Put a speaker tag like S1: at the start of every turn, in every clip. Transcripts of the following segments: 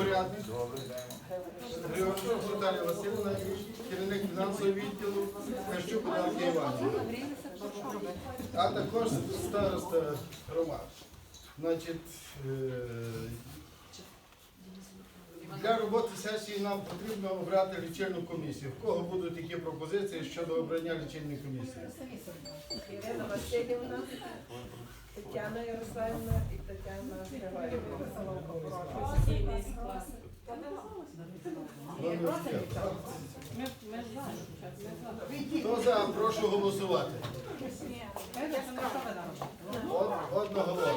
S1: землеупорядник Григорчук Наталія Васильівна, керівник фінансового відділу Кащук Наталія Іванівна, а також староста громад. Значить, е, для роботи сесії нам потрібно обрати лічильну комісію. В кого будуть які пропозиції щодо обрання лічильної комісії?
S2: Ірина Васильівна, Тетяна Ярославівна і Тетяна Григорівна. Постійний склад.
S1: Хто за, прошу голосувати. Од- Одноголосно.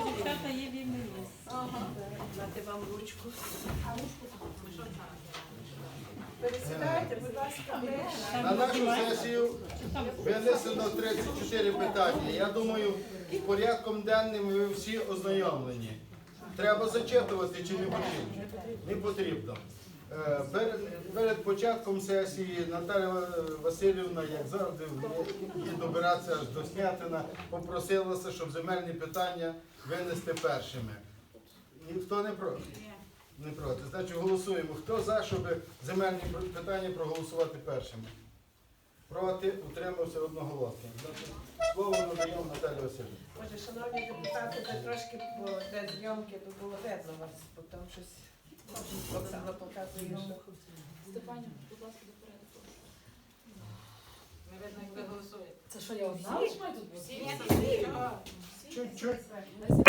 S2: Дати вам ручку. Пересідайте, будь ласка,
S1: На нашу сесію винесено 34 питання. Я думаю, з порядком денним ви всі ознайомлені. Треба зачитувати чи не потрібно? Не потрібно. Е, Перед, перед початком сесії Наталя Васильівна, як завжди, і добиратися аж до Снятина, попросилася, щоб земельні питання винести першими. Ніхто не проти? Не проти. Значить, голосуємо. Хто за, щоб земельні питання проголосувати першими? Проти, утримався одноголосно. Слово надаємо Наталі Васильівні.
S2: Може, шановні депутати, де трошки по де зйомки, то було видно вас, бо там щось Оксана показує, що
S3: Степаню, будь ласка, до порядку.
S4: Не видно, як ви голосуєте.
S3: Це що я тут бути?
S4: Всі, всі.
S1: Чуть-чуть.
S4: Всі.